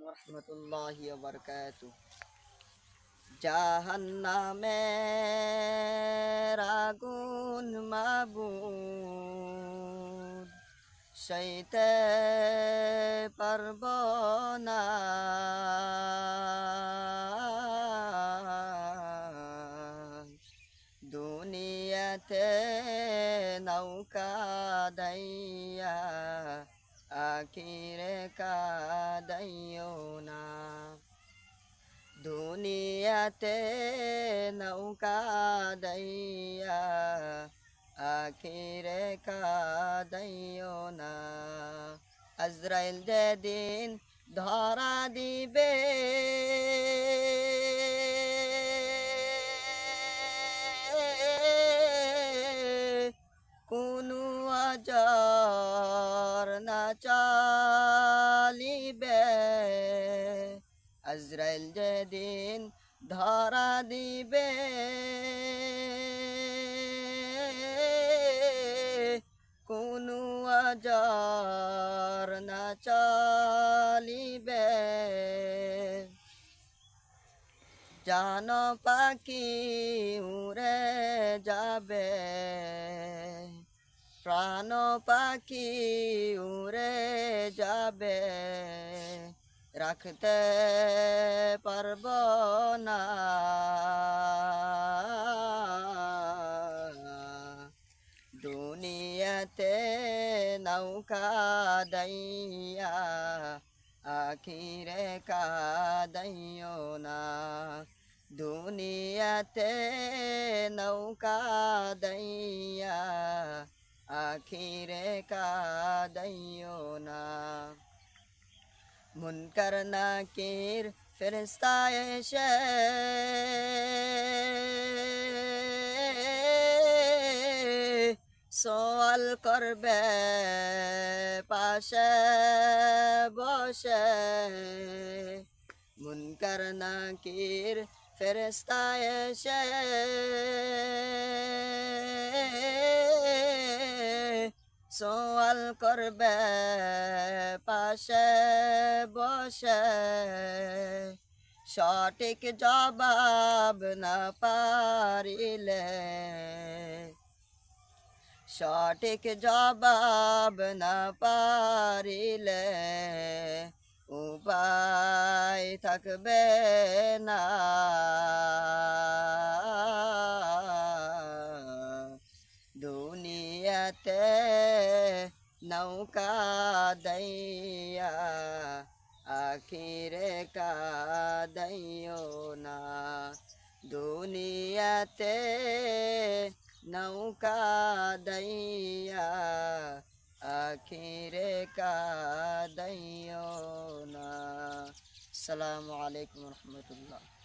রহমতুল্লাহি বরকাত জাহান্নামের আগুন মাবুদ সইতে পারব না দুনিয়াতে নৌকা দাইয়া আখিরে কাদাইও না দুনিয়াতে নৌকা দাইয়া আখিরে কাদাইও না আজরাইল যেদিন ধরা দিবে আজার না চালিবে। আজরাইল যেদিন ধরা দিবে, কোনো আজার না চালিবে। জান পাখি উড়ে যাবে। প্রাণ পাখি উড়ে যাবে, রাখতে পারব না। দুনিয়াতে নৌকা দাইয়া, আখিরে কাদাইও না। দুনিয়াতে নৌকা দাইয়া আখিরে কাদাইও না। মুনকার নাকির ফেরেস্তা এসে সওয়াল করবে, পাশে বসে। মুনকার নাকির ফেরেস্তা এসে সওয়াল করবে, পাশে বসে। সঠিক জবাব না পারিলে, সঠিক জবাব না পারিলে উপায় থাকবে না। দুনিয়াতে নৌকা দইয়া আখিরে কাদাইও না দুনিয়াতে নৌকা দইয়া আখিরে কাদাইও না আসসালামু আলাইকুম রহমতুল্লাহ